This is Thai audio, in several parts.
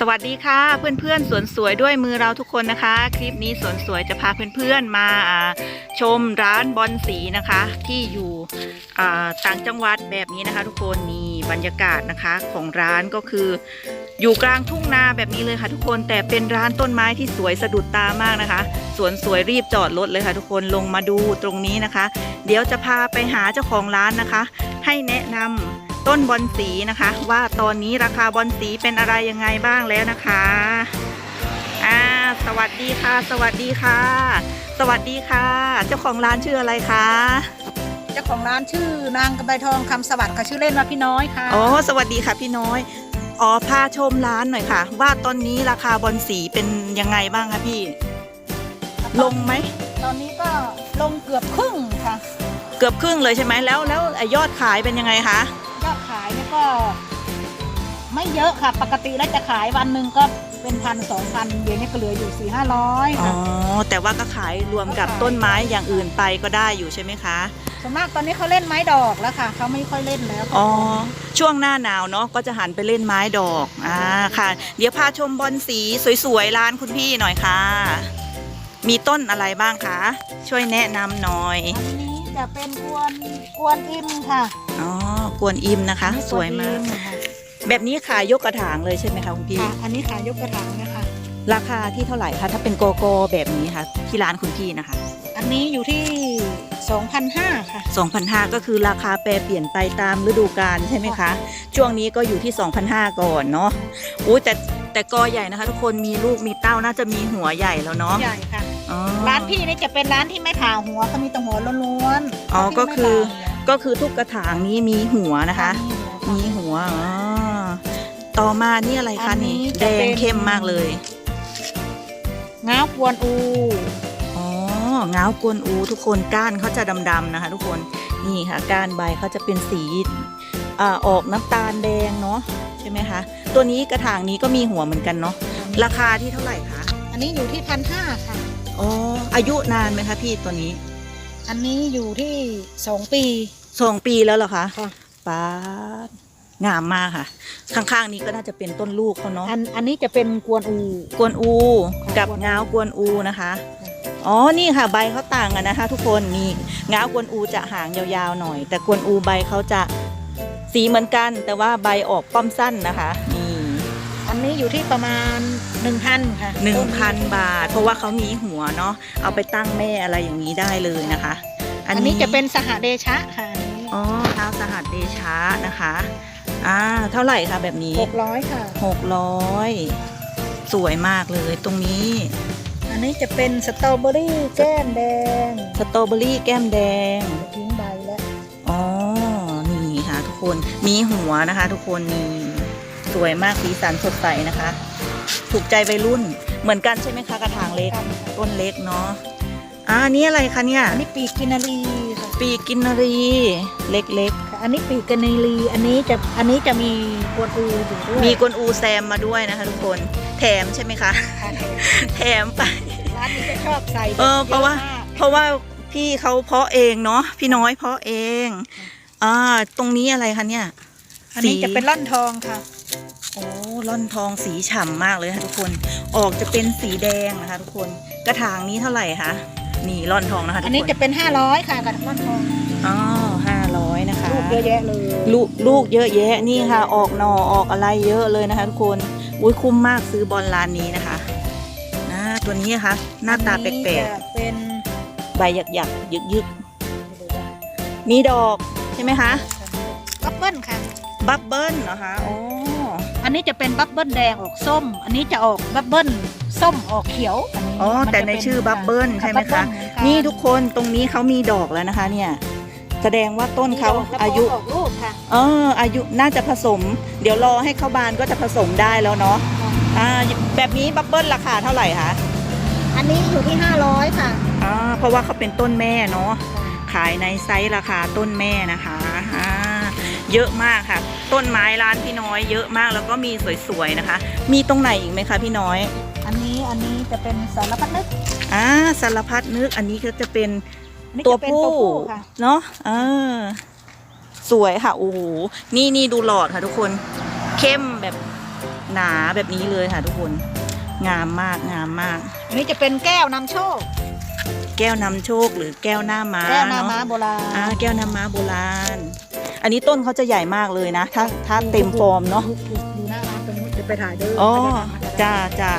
สวัสดีค่ะเพื่อนๆสวนสวยด้วยมือเราทุกคนนะคะ คลิปนี้สวนสวยจะพาเพื่อนๆมาอ่าชมร้านบอลสีนะคะ ที่อยู่ต่างจังหวัดแบบนี้นะคะ ทุกคนนี่บรรยากาศนะคะของร้านก็คือ อยู่กลางทุ่งนาแบบนี้เลยค่ะ ทุกคนแต่เป็นร้านต้นไม้ที่สวยสะดุดตามากนะคะ สวนสวยรีบจอดรถเลยค่ะ ทุกคนลงมาดูตรงนี้นะคะ เดี๋ยวจะพาไปหาเจ้าของร้านนะคะ ให้แนะนำ ต้นบอนสีนะคะ ว่าตอนนี้ราคาบอนสีเป็นอะไรยังไงบ้างแล้วนะคะอ่าสวัสดีค่ะ สวัสดีค่ะ สวัสดีค่ะ เจ้าของร้านชื่ออะไรคะเจ้าของร้านชื่อนางกระใบทองคำสวัสดิ์ค่ะชื่อเล่นว่าพี่น้อยค่ะอ๋อสวัสดีค่ะพี่น้อยอ๋อพาชมร้านหน่อยค่ะ ว่าตอนนี้ราคาบอนสีเป็นยังไงบ้างคะพี่ ลงไหมตอนนี้ก็ลงเกือบครึ่งค่ะ เกือบครึ่งเลยใช่ไหมแล้วแล้วไอ้ยอดขายเป็นยังไงคะยอดขายเนี่ยก็ไม่เยอะค่ะ ปกติแล้วจะขายวันหนึ่งก็เป็นพันสองพันเดี๋ยวนี้ก็เหลืออยู่สี่ห้าร้อยอ๋อ ค่ะ แต่ว่าก็ขายรวมกับต้นไม้อย่างอื่นไปก็ได้อยู่ใช่ไหมคะ ส่วนมากตอนนี้เขาเล่นไม้ดอกแล้วค่ะ เขาไม่ค่อยเล่นแล้วอ๋อ ช่วงหน้าหนาวเนาะก็จะหันไปเล่นไม้ดอก อ่า ค่ะ เดี๋ยวพาชมบอลสีสวยๆ ร้านคุณพี่หน่อยค่ะ มีต้นอะไรบ้างคะ ช่วยแนะนำหน่อย อันนี้ จะเป็นกวนกวนอิมค่ะอ๋อกวนอิมนะคะอันนี้สวยมากกนอิค่ะแบบนี้ขายยกกระถางเลยใช่ไหมคะคุณพี่ค่ะอันนี้ขายยกกระถางนะคะ ราคาที่เท่าไหร่คะถ้าเป็นโกโก้แบบนี้ค่ะที่ร้านคุณพี่นะคะ อันนี้อยู่ที่2,500ค่ะ2,500ก็คือราคาแปรเปลี่ยนไปตามฤดูกาลใช่ไหมคะ ช่วงนี้ก็อยู่ที่2,500ก่อนเนาะอู้แต่แต่กอใหญ่นะคะ ทุกคนมีลูกมีเต้าน่าจะมีหัวใหญ่แล้วเนาะใหญ่ค่ะอ๋อ ร้านพี่นี่จะเป็นร้านที่ไม่ผ่าหัวก็มีแต่หัวล้วนๆอ๋อที่ก็คือไม่ผ่าหัวก็คือทุกกระถางนี้มีหัวนะคะ มีหัวอ๋อต่อมานี่อะไรคะนี่แดงเข้มมากเลยง้าวกวนอูอ๋อเงาวกวนอู ทุกคนก้านเขาจะดำๆนะคะ ทุกคนนี่ค่ะก้านใบเขาจะเป็นสีอ่าออกน้ำตาลแดงเนาะใช่ไหมคะ ตัวนี้กระถางนี้ก็มีหัวเหมือนกันเนาะราคาที่เท่าไหร่คะอันนี้อยู่ที่พันห้าค่ะ อ๋ออายุนานไหมคะพี่ตัวนี้อันนี้อยู่ที่สองปีสองปีแล้วเหรอคะค่ะป้าดงามมากค่ะ ข้างๆนี้ก็น่าจะเป็นต้นลูกเขาเนาะอันอันนี้จะเป็นกวนอู กวนอูกับกวนอูเงาวกวนอูนะคะ อ๋อ นี่ค่ะใบเขาต่างกันนะคะ ทุกคนนี่เงาวกวนอูจะหางยาวๆหน่อย แต่กวนอูใบเขาจะสีเหมือนกัน แต่ว่าใบออกป้อมสั้นนะคะนี่อันนี้อยู่ที่ประมาณ หนึ่งพันค่ะหนึ่งพันบาท เพราะว่าเขามีหัวเนาะเอาไปตั้งแม่อะไรอย่างนี้ได้เลยนะคะ อันนี้จะเป็นสหเดชะค่ะอันนี้อ๋อเท้าสหัสเดชะนะคะอ่าเท่าไหร่คะแบบนี้หกร้อยค่ะ หกร้อยสวยมากเลยตรงนี้ อันนี้จะเป็นสตรอเบอรี่แก้มแดงสตรอเบอรี่แก้มแดง ทิ้งใบแล้วอ๋อ นี่ค่ะทุกคน มีหัวนะคะ ทุกคนนี่สวยมากสีสันสดใสนะคะ ถูกใจวัยรุ่น เหมือนกันใช่ไหมคะกระถางเล็ก ต้นเล็กเนาะอ่าอันนี้อะไรคะเนี่ย อันนี้ปีกกินนารีค่ะปีกกินนารีเล็กค่ะอันนี้ปีกกินนารีอันนี้จะอันนี้จะมีกวนอูอยู่ด้วยๆมีกวนอูแซมมาด้วยนะคะ ทุกคนแถมใช่ไหมคะแถมไปร้านนี้จะชอบใส่เออเพราะว่ายอมกเพราะว่าพี่เขาเพาะเองเนาะพี่น้อยเพาะเองอ่าตรงนี้อะไรคะเนี่ยอันนี้จะเป็นล่อนทองค่ะโอ้ล่อนทองสีฉ่ำมากเลยค่ะทุกคน ออกจะเป็นสีแดงนะคะ ทุกคน กระถางนี้เท่าไหร่คะ นี่ล่อนทองนะคะทุอักนนี้คนจะเป็นห้าร้อยค่ะกับล่อนทองอ๋อห้าร้อยนะคะ ลูกเยอะแยะเลย ลูกลูกเยอะแยะนี่ค่ะ ออกหน่อออกอะไรเยอะเลยนะคะทุกคน อุ้ยคุ้มมากซื้อบอลร้านนี้นะคะนะตัวนี้นะคะ หน้าตาแปลกอันนี้จะเป็นๆใบหยักหยักๆยึกยึกๆมีดอกใช่ไหมคะ บับเบิ้ลค่ะ บับเบิ้ลเหรอคะอ๋อ อันนี้จะเป็นบับเบิ้ลแดงออกส้ม อันนี้จะออกบับเบิ้ลส้มออกเขียวอันนี้อ๋อ มัแต่จะในเป็ชื่อบับเบิ้ลใช่ไหมบับเบิ้คะลเหมือกันี่ทุกคนตรงนี้เขามีดอกแล้วนะคะ เนี่ย แสดงว่าต้นเขามีดกอายุออกลูกค่ะ เอออายุน่าจะผสม เดี๋ยวรอให้เขาบานก็จะผสมได้แล้วเนาะอ่าแบบนี้บับเบิ้ลราคาเท่าไหร่คะอันนี้อยู่ที่ห้าร้อยค่ะ อ่าเพราะว่าเขาเป็นต้นแม่เนาะขายในไซส์ราคาต้นแม่นะคะอ่า เยอะมากค่ะ ต้นไม้ร้านพี่น้อยเยอะมากแล้วก็มีสวยๆนะคะ มีตรงไหนอีกไหมคะพี่น้อย อันนี้อันนี้จะเป็นสารพัดนึกอ่าสารพัดนึกอันนี้ก็จะเป็นอันนี้ตัวจะเป็นผู้ตัวผู้ค่ะเนาะเออสวยค่ะโอ้โหนี่นี่ดูหลอดค่ะทุกคน เข้มแบบหนาแบบนี้เลยค่ะทุกคน งามมากงามมาก อันนี้จะเป็นแก้วนำโชค แก้วนำโชคหรือแก้วหน้าม้าแก้วนาม้าเนาะโบราณอ่าแก้วหน้าม้าโบราณ อันนี้ต้นเขาจะใหญ่มากเลยนะ ถ้าถ้าเต็มฟอร์มเนาะ ดูหน้าร้านตรงนู้นจะไปถ่ายเด้ออ๋อไปถ่ยจ้าจ้า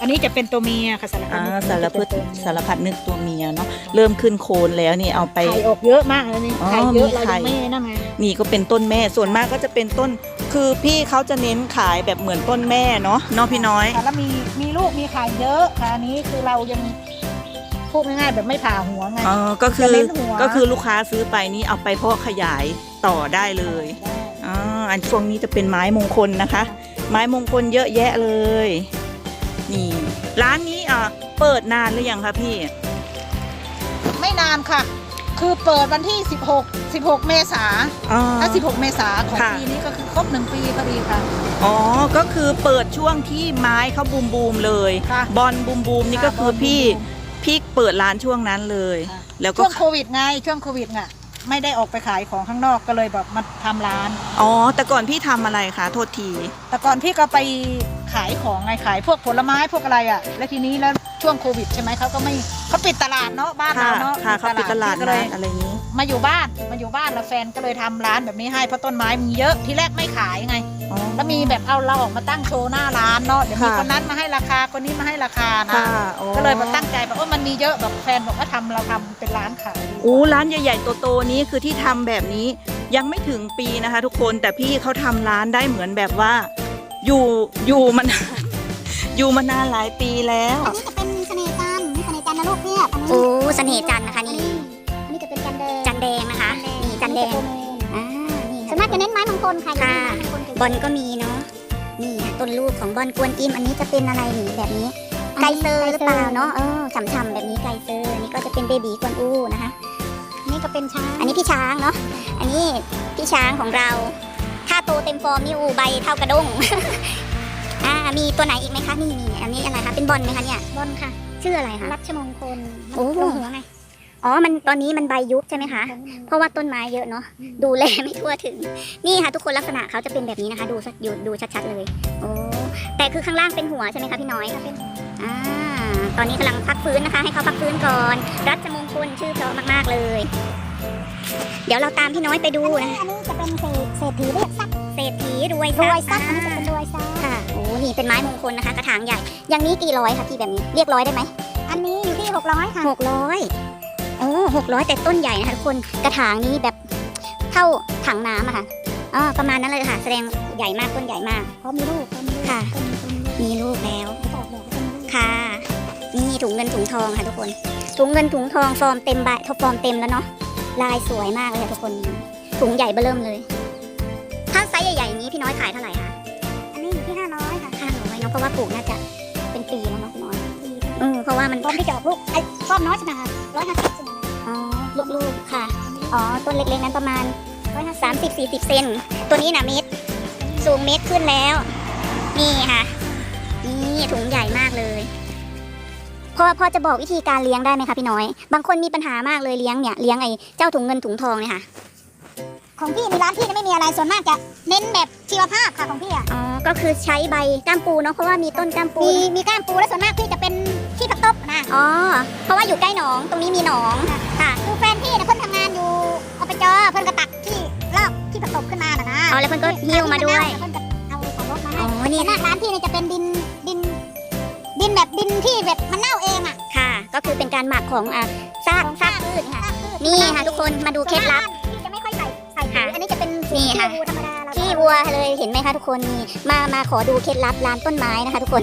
อันนี้จะเป็นตัวเมียค่ะสารพัอ่าดนึกสารพัดจะเป็นตัวเมียสารพัดนึกตัวเมียเนาะเริ่มขึ้นโคนแล้วนี่เอาไป ไข่ออกเยอะมากเลยนี่อ๋อไข่เยอะมีเราไข่ ยังไม่นั่นไงนี่ก็เป็นต้นแม่ส่วนมากก็จะเป็นต้น คือพี่เขาจะเน้นขายแบบเหมือนต้นแม่เนาะเนาะพี่น้อย ค่ะแล้วมีมีลูกมีไข่เยอะค่ะอันนี้คือเรายัง พูดง่ายๆแบบไม่ผ่าหัวไงอ๋อก็คือจะเน้นหัวก็คือลูกค้าซื้อไปนี่เอาไปเพาะขยายต่อได้เลยได้อ๋ออันช่วงนี้จะเป็นไม้มงคลนะคะ ไม้มงคลเยอะแยะเลย นี่ ร้านนี้อะเปิดนานหรือยังคะพี่ ไม่นานค่ะ คือเปิดวันที่ 16 16 เมษาอ๋อถ้า 16 เมษาของค่ะปีนี้ก็คือครบหนึ่งปีพอดีค่ะอ๋อ ก็คือเปิดช่วงที่ไม้เขาบูมบูมๆเลยค่ะบอลบูมบูมนี่ก็คือพี่ พี่เปิดร้านช่วงนั้นเลย ค่ะแล้วก็ช่วงโควิดไงช่วงโควิดไงไม่ได้ออกไปขายของข้างนอกก็เลยแบบมาทำร้าน อ๋อ แต่ก่อนพี่ทำอะไรคะโทษที แต่ก่อนพี่ก็ไปขายของไงขายพวกผลไม้พวกอะไรอะ แล้วทีนี้แล้วช่วงโควิดใช่ไหมเขาก็ไม่เขาปิดตลาดเนาะบ้านค่ะเราเนาะค่ะเขาปิดตลาดพี่ก็เลนัย ดอะไรนี้ มาอยู่บ้านมาอยู่บ้านแล้วแฟนก็เลยทำร้านแบบนี้ให้เพราะต้นไม้มีเยอะที่แรกไม่ขายไงอ๋อ แล้วมีแบบเอาเราออกมาตั้งโชว์หน้าร้านเนาะเดี๋ยวมีค่ะคนนั้นมาให้ราคาคนนี้มาให้ราคานะค่ะอ๋อก็เลยมาตั้งใจแบบว่ามันมีเยอะแบบแฟนบอกว่าทำเราทำเป็นร้านขายดีกว่าอู้ร้านใหญ่ๆโตๆนี้คือที่ทำแบบนี้ยังไม่ถึงปีนะคะ ทุกคนแต่พี่เขาทำร้านได้เหมือนแบบว่า อยู่อยู่มันอยู่มานานหลายปีแล้ว อันนี้จะเป็นเสน่ห์จันทร์นี่เสน่ห์จันทร์นะลูกเนี่ยอันนี้โอ้เสน่ห์จันทร์นะคะนี่อัน น้นไม้มงคลค่ะค่ะไม้มงคลถืบอลก็มีเนาะนี่ค่ะต้นลูกของบอลกวนอิมอันนี้จะเป็นอะไรนี่แบบนี้ ไกเซอร์หรือเปล่าเนาะเออฉ่ำๆแบบนี้ไกเซอร์อันนี้ก็จะเป็นเบบีกวนอูนะคะอันนี้ก็เป็นช้าง อันนี้พี่ช้างเนาะอันนี้พี่ช้างของเรา ถ้าโตเต็มฟอร์มนี่อูใบเท่ากระด้งอ่ามีตัวไหนอีกไหมคะนี่นี่อันนี้อะไรคะเป็นบอลไหมคะเนี่ยบอลค่ะ ชื่ออะไรคะรัชมงคลมันโอ้ลงหัวไง อ๋อ มันตอนนี้มันใบยุบใช่ไหมคะตอนนี้มันเพราะว่าต้นไม้เยอะเนาะ ดูแลไม่ทั่วถึง นี่ค่ะทุกคนลักษณะเขาจะเป็นแบบนี้นะคะ ดูสักอยู่ดูชัดๆเลย โอ้ แต่คือข้างล่างเป็นหัวใช่ไหมคะพี่น้อยเป็นอ่า ตอนนี้กำลังพักฟื้นนะคะ ให้เขาพักฟื้นก่อน รัชมงคลชื่อเพราะมากๆเลย เดี๋ยวเราตามพี่น้อยไปดูอันนะนี้อันนี้จะเป็นเศษเศรษฐีเรียกทรัพย์เศรษฐีรวยรทรัวพยย์ทรัพย์อันนี้จะอ่าเป็นรวยทรัพย์ค่ะ โอ้นี่เป็นไม้มงคลนะคะ กระถางใหญ่ อย่างนี้กี่ร้อยคะพี่แบบนี้ เรียกร้อยได้ไหม อันนี้อยู่ที่600ค่ะหกร้อย โอ้หกร้อยแต่ต้นใหญ่นะคะทุกคนกระถางนี้แบบเท่าถังน้ำอะค่ะอ๋อประมาณนั้นเลยค่ะ แสดงใหญ่มากต้นใหญ่มากพอมีลูกพอมีลูกค่ะต้นมีต้นลูกมีลูกแล้วจะออกดอกแล้วก็มีลูกค่ะนี่ถุงเงินถุงทองค่ะทุกคน ถุงเงินถุงทองฟอร์มเต็มใบทบฟอร์มเต็มแล้วเนาะลายสวยมากเลยค่ะทุกคนถุงใหญ่เบ้อเริ่มเลย ถ้าไซส์ใหญ่ๆอย่างนี้พี่น้อยขายเท่าไหร่คะอันนี้อยู่ที่500ค่ะห้าร้อยเนาะเพราะว่าปลูกน่าจะเป็นปีแล้วเนาะพี่น้อยดี เออเพราะว่ามันพร้อมที่จะออกลูกไอ้พร้อมน้อยใช่ไหมคะร้อยห้าสิบใช่ไหมอ๋อลูกๆค่ะ อ๋อ ต้นเล็กๆนั้นประมาณร้อยห้าสิบสามสิบสี่สิบเซน ตัวนี้นะเมตร สูงเมตรขึ้นแล้ว นี่ค่ะ นี่ถุงใหญ่มากเลยพอพอจะบอกวิธีการเลี้ยงได้ไหมคะพี่น้อย บางคนมีปัญหามากเลยเลี้ยงเนี่ย เลี้ยงไอ้เจ้าถุงเงินถุงทองเนี่ยค่ะ ของพี่ในร้านพี่เนี่ยไม่มีอะไรส่วนมากจะเน้นแบบชีวภาพค่ะของพี่อะอ๋อก็คือใช้ใบก้ามปูเนาะเพราะว่ามีต้นก้ามปูมีมีก้ามปูและส่วนมากพี่จะเป็นขี้ผักตบนะอ๋อเพราะว่าอยู่ใกล้หนองตรงนี้มีหนองค่ะคือแฟนพี่เนี่ยเพิ่นทำงานอยู่อบจเพิ่นก็ตักที่ลอกขี้ผักตบขึ้นมาน่ะนะอ๋อแล้วเพิ่นก็หิ้วมาด้วยเพิ่นก็เอาของรถมาอ๋ให้อนี่ส่วนมากร้านพี่เนี่ยจะเป็นดินดิน ดินแบบดินที่แบบมันเน่าเองอะค่ะ ก็คือเป็นการหมักของอะซากซากพืชค่ะซากพืชนี่ค่ะทุกคนมาดูเคล็ดลับพี่จะไม่ ค่อยใส่ใส่ปุ๋ค่ะยอันนี้จะเป็นนี่ค่ะขี้วัวธรรมดาเราขี้วัวเลยเห็นไหมคะทุกคนนี่มามาขอดูเคล็ดลับร้านต้นไม้นะคะ ทุกคน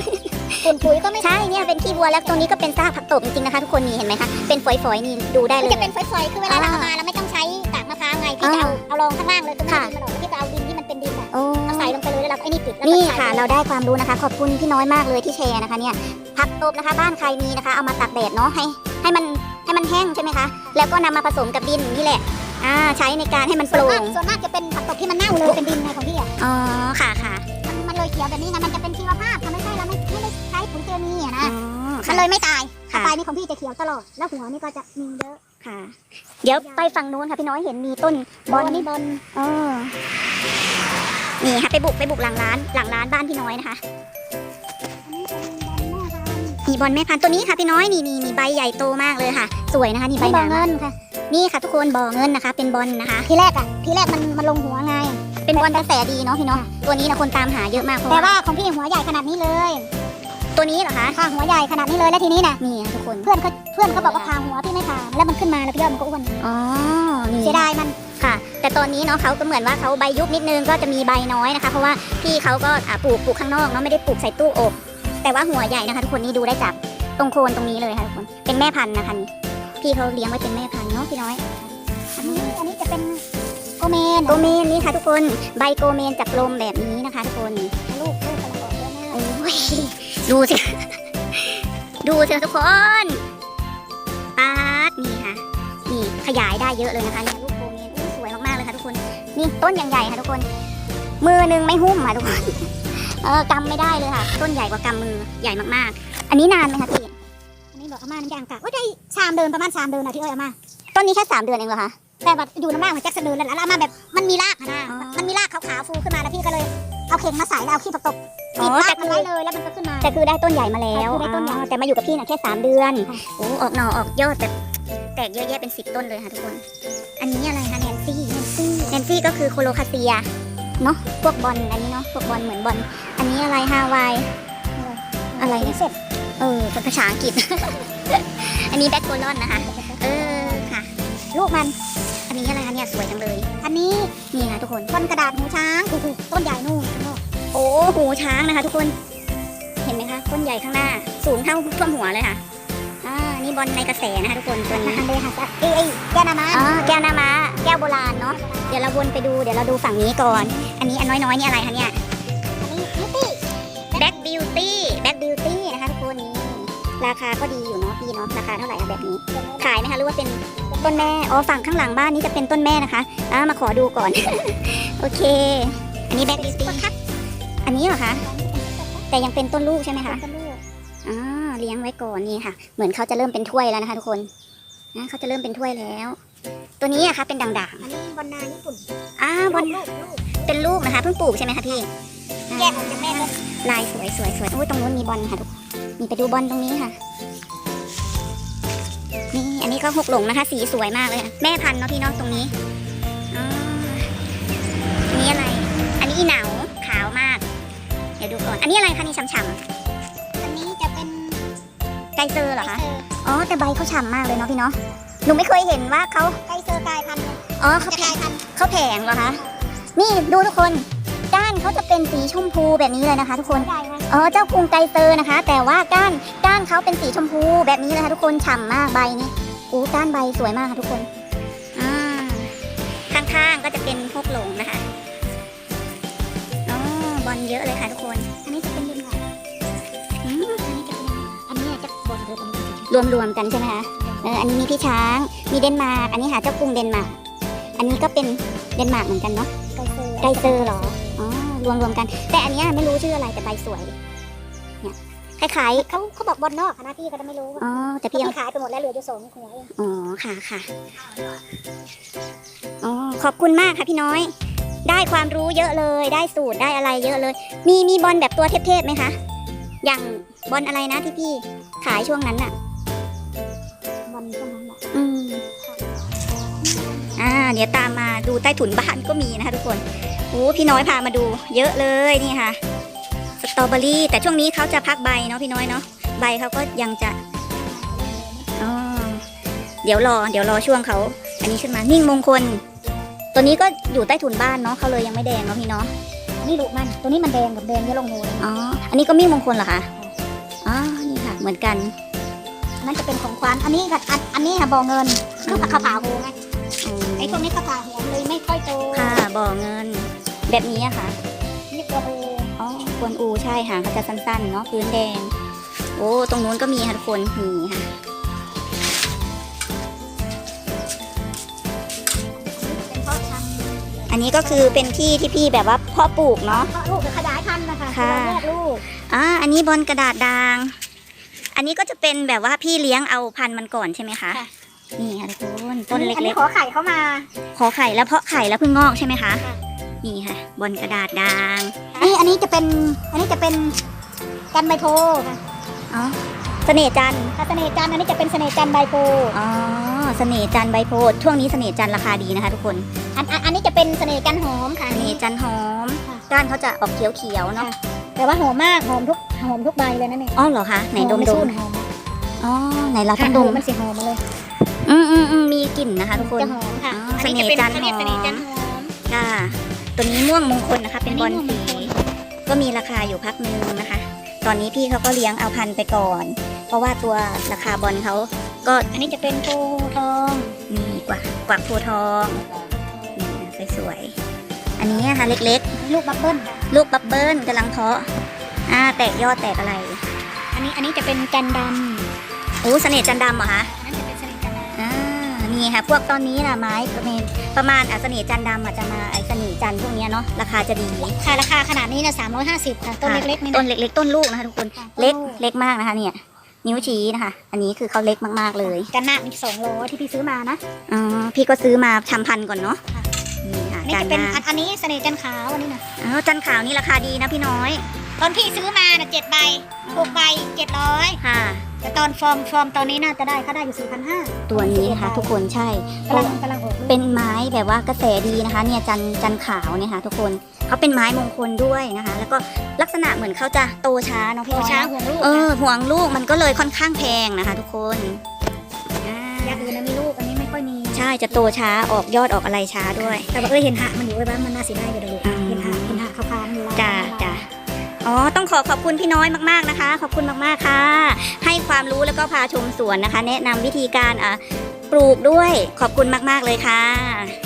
ปุ๋ยปุ๋ยก็ไม่ใช่เนี่ยเป็นขี้วัวแล้วตรงนี้ก็เป็นซากผักตบจริงๆนะคะ ทุกคนนี่เห็นไหมคะเป็นฝอยๆนี่ดูได้เลมันย จะเป็นฝอยๆ คือเวลาเราเอามาเราไม่ต้องใช้กากมะพร้าวไง พี่จะเอาเอารองข้างล่างเลยคือไม่ค่ะเอาดินมันออกพี่ก็เอาดินที่มันเป็นดินอะโอ้ เอาใส่ลงไปเลยแล้วเราก็ไอ้นี่ปิดแล้วก็นี่ใส่ค่ะลยเราได้ความรู้นะคะ ขอบคุณพี่น้อยมากเลยที่แชร์นะคะเนี่ยผักตบนะคะ บ้านใครมีนะคะ เอามาตากแดดเนาะให้ให้มันให้มันแห้งใช่ไหมคะ แล้วก็นำมาผสมกับดินนี่แหละ อ่าใช้ในการให้มันส่โปวนร่มากงส่วนมากจะเป็นผักตบที่มันเน่าเลยเป็นดินไงของพี่อะอ๋อค่ะค่ะมันมันเลยเขียวแบบนี้ไงมันจะเป็นชีวภาพทำไม่ใช่เราไม่ไม่ได้ใช้ปุ๋ยเคมีอะอ๋นะอมัค่ะนเลยไม่ตายค่ะปลายนี่ของพี่จะเขียวตลอดแล้วหัวนี่ก็จะมีเยอะค่ะ เดี๋ยวไปฝั่งนู้นค่ะพี่น้อยเห็นมีต้นบบออลลนี่บอลเออนี่ค่ะไปบุกไปบุกหลังร้านหลังร้านบ้านพี่น้อยนะคะมีบอลแม่พันธุ์ตัวนี้ค่ะพี่น้อยนี่นี่นี่ใบใหญ่โตมากเลยค่ะ สวยนะคะนี่ใบใบหบ่อนาเงินค่ะ นี่ค่ะทุกคนบ่อเงินนะคะ เป็นบอลนะคะ ทีแรกอะทีแรกมันมันลงหัวไง เป็นบอลกระแสดีเนาะพี่เนาะตัวนี้นะคนตามหาเยอะมากเพราะแต่ว่าว่าของพี่หัวใหญ่ขนาดนี้เลยตัวนี้เหรอคะพาหัวใหญ่ขนาดนี้เลยแล้วทีนี้น่ะนี่ค่ะทุกคนเพื่อนเขาเพื่อนเขาบอกว่าพาหัวพี่ไม่พาแล้วมันขึ้นมาแล้วพี่ยอดมันก็อ้วนอ๋อนี่เสียดายมันค่ะ แต่ตอนนี้เนาะเขาก็เหมือนว่าเขาใบยุบนิดนึงก็จะมีใบน้อยนะคะ เพราะว่าพี่เขาก็อ่าปลูกปลูกข้างนอกเนาะไม่ได้ปลูกใส่ตู้อบแต่ว่าหัวใหญ่นะคะ ทุกคนนี่ดูได้จากตรงโคนตรงนี้เลยค่ะทุกคนเป็นแม่พันธุ์นะคะนี่ พี่เขาเลี้ยงไว้เป็นแม่พันธุ์เนาะพี่น้อย อันนี้อันนี้จะเป็นโกเมนโกเมนนี่ค่ะทุกคน ใบโกเมนจากลมแบบนี้นะคะ ทุกคนลูกลูกกำลังออกเยอะมากโอ้ยดูสิ ดูสิทุกคนปาดนี่ค่ะ นี่ขยายได้เยอะเลยนะคะเนี่ยลูกโกเมนอู้สวยมากๆเลยค่ะทุกคน นี่ต้นอย่างใหญ่ค่ะทุกคน มือหนึงไม่หุ้มค่ะทุกคน เออกำไม่ได้เลยค่ะ ต้นใหญ่กว่ากำมือใหญ่มากๆ อันนี้นานไหมคะพี่อั นนี้บอกอาม่าน้ำยางกะว่าได้ชามเดินประมาณชามเดินอะที่เอ้ยอาม่าต้นนี้แค่สามเดือนเองเหรอคะแต่แบบอยู่น้ำล่างเหมือนแจ็คสันเดินแล้วแล้วอาม่าแบบมันมีรากอะนะอ๋อมันมีรากขาวๆฟูขึ้นมาแล้วพี่ก็เลยเอาเข่งมาใส่แล้วเอาขี้ตกๆอ๋ติอดรากแต่มันไว้เลยแล้วมันก็ขึ้นมาแต่คือได้ต้นใหญ่มาแล้วคือได้ต้นใหญ่อ๋อแต่มาอยู่กับพี่นะแค่สามเดือนค่ะโอ้ออกหน่อออกยอดแบบแตกเยอะแยะเป็นสิบต้นเลยค่ะทุกคน อันนี้อะไรคะแนนซี่แนนซี่แนนซี่ก็คือโคโลคาเซียเนาะพวกบอลอันนี้เนาะพวกบอลเหมือนบอลอันนี้อะไรฮาวายอะไรเนี่ย เสร็จเออเป็นภาษาอังกฤษ อันนี้แบ็คโกลอนนะคะ เออค่ะ ลูกมัน อันนี้อะไรคะเนี่ยสวยจังเลย อันนี้นี่ค่ะทุกคนต้นกระดาษหูช้างถูกๆต้นใหญ่นู่นข้างนอกโอ้หูช้างนะคะ ทุกคน เห็นไหมคะต้นใหญ่ข้างหน้า สูงเท่าท่วมหัวเลยค่ะอ่านี่บอลในกระแสนะคะทุกคนตัวนี้ฮันเดฮัสเอ้ยเอ้ยแกนามาอ๋อแก้วหน้าม้าแก้วโบราณเนาะเดี๋ยวเราวนไปดูเดี๋ยวเราดูฝั่งนี้ก่อน อันนี้อันน้อยๆนี่อะไรคะเนี่ยอันนี้บิวตี้แบ็กบิวตี้แบ็กบิวตี้นะคะทุกคนนี่ ราคาก็ดีอยู่เนาะพี่เนาะราคาเท่าไหร่คะแบบนี้ ขายไหมคะหรือว่าเป็นต้นแม่อ๋อฝั่งข้างหลังบ้านนี้จะเป็นต้นแม่นะคะอ่ามาขอดูก่อน โอเค อันนี้แบ็กบิวตี้อันนี้เหรอคะแต่ยังเป็นต้นลูกใช่ไหมคะเป็นลูกอ่าเลี้ยงไว้ก่อนนี่ค่ะ เหมือนเขาจะเริ่มเป็นถ้วยแล้วนะคะทุกคนนะเขาจะเริ่มเป็นถ้วยแล้ว ตัวนี้อะคะเป็นด่างอันนี้บอลนาญี่ปุ่นๆอ่าบอลลูกลูกเป็นลูกนะคะเพิ่งปลูกใช่ไหมคะพี่ แยกออกจากแม่เลยลายสวยสวยสวยโอ้ยตรงนู้นมีบอลค่ะทุกคนนี่ไปดูบอลตรงนี้ค่ะ นี่อันนี้ก็หกหลงนะคะ สีสวยมากเลยค่ะแม่พันธุ์เนาะพี่เนาะตรงนี้อ๋ออันนี้อะไร อันนี้อีเหนาขาวมาก เดี๋ยวดูก่อน อันนี้อะไรคะนี่ฉ่ำอันนี้จะเป็นๆไกเซอร์เหรอไกคะเซอร์อ๋อแต่ใบเขาฉ่ำมากเลยเนาะพี่เนาะ หนูไม่เคยเห็นว่าเขาไกเซอร์กลายพันธุ์ อ๋อเขาจะแผกลางยพันธุ์เขาแผงเหรอคะ นี่ดูทุกคนก้าน เขาจะเป็นสีชมพูแบบนี้เลยนะคะ ทุกคนใหญ่ค่ะอ๋อเจ้ากรุงไกเซอร์นะคะ แต่ว่าก้านก้านเขาเป็นสีชมพูแบบนี้เลยค่ะทุกคนฉ่ำมากใบนี้อู้ก้านใบสวยมากค่ะทุกคนอ่าข้างๆก็จะเป็นพวกหลงนะคะอ๋อบอลเยอะเลยค่ะทุกคน อันนี้จะเป็นดินหวานอืมอันนี้จะเป็นอันนี้จะบอลเลยตรงนี้รวมๆกันใช่ไหมคะเอออันนี้มีพี่ช้างมีเดนมาร์กอันนี้หาเจ้ากรุงเดนมาร์กอันนี้ก็เป็นเดนมาร์กเหมือนกันเนาะไกเซอร์ไกเซอ ร์เหรออ๋อรวมๆกัน แต่อันเนี้ยไม่รู้ชื่ออะไรแต่ใบสวยเนี่ยคล้ายเขาเขาบอกบอลนอกอะนะพี่ก็ไม่รู้ๆอ๋อแต่พี่พี่ยังขายไปหมดแล้วเหลืออยู่สองหัวเองอ๋อค่ะค่ะอ๋อขอบคุณมากค่ะพี่น้อย ได้ความรู้เยอะเลยได้สูตรได้อะไรเยอะเลย มีมีบอลแบบตัวเทพๆไหมคะอย่างบอลอะไรนะที่พี่ขายช่วงนั้นน่ะบอลพวกนั้นแหละอืม อ่าเดี๋ยวตามมาดูใต้ถุนบ้านก็มีนะคะทุกคนโอ้พี่น้อยพามาดู เยอะเลยนี่ค่ะ สตรอเบอรี่ แต่ช่วงนี้เขาจะพักใบเนาะพี่น้อยเนาะใบเขาก็ยังจะอ๋อเดี๋ยวรอ เดี๋ยวรอช่วงเขาอันนี้ขึ้นมานิ่งมงคล ตัวนี้ก็อยู่ใต้ถุนบ้านเนาะเขาเลยยังไม่แดงเนาะพี่เนาะนี่ลูกมันตัวนี้มันแดงกับแดงเยอะลงหัวเลยอ๋ออันนี้ก็มิ่งมงคลเหรอคะอ๋อนี่ค่ะเหมือนกันอันนั้นจะเป็นของควานอันนี้กับอันอันนี้ค่ะบอเงินคือผักขาวผาหัวไง ไอ้พวกนี้ขาวผาหัวเลยไม่ค่อยโตค่ะบ่อเงิน แบบนี้อะค่ะนี่ตัวโตอ๋อกวนอูใช่ค่ะเขาจะสั้นๆเนาะพื้นแดง โอ้ตรงนู้นก็มีค่ะทุกคนมีค่ะเป็นเพาะพันธุ์อันนี้ก็คือเป็นที่ที่พี่แบบว่าเพาะปลูกเนาะเพาะลูกหรือขยายพันธุ์นะคะค่ะเราแยกลูกอ่าอันนี้บอลกระดาษด่าง อันนี้ก็จะเป็นแบบว่าพี่เลี้ยงเอาพันธุ์มันก่อนใช่ไหมคะนี่ค่ะทุกคน ต้นเอันล็นี้กขอไข่เข้ามาๆขอไข่แล้วเพาะไข่แล้วเพิ่งงอกใช่ไหมคะ ค่ะ นี่ค่ะบอลกระดาษด่าง นี่อันนี้จะเป็น อันนี้จะเป็นกันใบโพค่ะอ๋อ เสน่ห์จันทร์ถ้าเสน่ห์จันทร์อันนี้จะเป็นเสน่ห์จันทร์ใบโพอ๋อ เสน่ห์จันทร์ใบโพธิ์ช่วงนี้เสน่ห์จันทร์ราคาดีนะคะทุกคน อันอันอันนี้จะเป็นเสน่ห์จันทร์หอมค่ะเสอันน่นี้ห์จันทร์หอมค่ะก้านเขาจะออกเขียวๆเนาะ แต่ว่าหอมมาก หอมทุก หอมทุกใบเลยนะเนี่ยอ๋อเหรอคะ ไหนดมหอดสู้มหอมอ๋อ ไหนเราค่ะต้องดมมันสีหอมมาเลย อืมอืมอืมมีกลิ่นนะคะ ทุกคน จะหอมค่ะ อ๋ออัอันนี้จะเป็นเสน่ห์จันทร์เขาเรียกหอมเสน่ห์จันทร์หอมค่ะ ตัวนี้ม่วงมงคลนะคะ เป็นบอลอันนี้สีม่วงมงคลก็มีราคาอยู่พักนึงนะคะ ตอนนี้พี่เขาก็เลี้ยงเอาพันธุ์ไปก่อน เพราะว่าตัวราคาบอลเขาก็อันนี้จะเป็นโพทองมีกว่ากวักโพธิ์ทองนี่นะสวยๆอันนี้นะคะเล็กลูกบับเบิ้ลค่ะๆ ลูกบับเบิ้ลกำลังเพาะอ่าแตกยอดแตกอะไร อันนี้อันนี้จะเป็นจันทร์ดโอ้เสน่ห์จันทร์ดำเหรอคะำานี่ค่ะพวกตอนนี้นะไม้ประมาณประมาณอะเสน่ห์จันทร์ดำอาจจะมาไอเสน่ห์จันทร์พวกเนี้ยเนาะราคาจะดีค่ะราคาขนาดนี้นะสามร้อยห้าสิบค่ะต้นเล็กๆนี่ต้นะนเล็กๆต้นลูกนะคะทุกคนค่ะเล็กต้นเล็กมากนะคะเนี่ยนิ้วชี้นะคะ อันนี้คือเขาเล็กมากๆเลยกันหน้ามีสองร้อยที่พี่ซื้อมานะอ๋อพี่ก็ซื้อมาทำพันธุ์ก่อนเนาะค่ะนี่ค่ะอันนี้จานจะหเป็นน้าอันอันนี้เสน่ห์จันทร์ขาวอันนี้นะอ๋อจันขาวนี่ราคาดีนะพี่น้อย ตอนพี่ซื้อมาน่ะเจ็ดใบหกใบเจ็ดร้อยค่ะ แต่ตอนฟอร์มฟอร์มตอนนี้น่าจะได้ค่าได้อยู่สี่พันห้าตัวนี้นะคะทุกคนใช่กำลังกำลังออกลูกเป็นไม้แบบว่ากระแสดีนะคะ เนี่ยจันจันขาวเนี่ยค่ะทุกคนเขาเป็นไม้มงคลด้วยนะคะ แล้วก็ลักษณะเหมือนเขาจะโตช้าเนาะพี่โตน้อยช้าเนอะห่วงลูกเออค่ะห่วงลูกมันก็เลยค่อนข้างแพงนะคะ ทุกคนอ่าอย่างอื่นนะมีลูกอันนี้ไม่ค่อยมี ใช่จะโตช้าออกยอดออกอะไรช้าด้วย แต่ว่าเอ้ยเห็นหะมันอยู่ไว้บ้านมันน่าเสียดายอยู่เดี๋ยวลูกอืม เห็นหะ อ๋อ ต้องขอขอบคุณพี่น้อยมากๆนะคะ ขอบคุณมากๆค่ะ ให้ความรู้แล้วก็พาชมสวนนะคะ แนะนำวิธีการอะปลูกด้วย ขอบคุณมากๆเลยค่ะ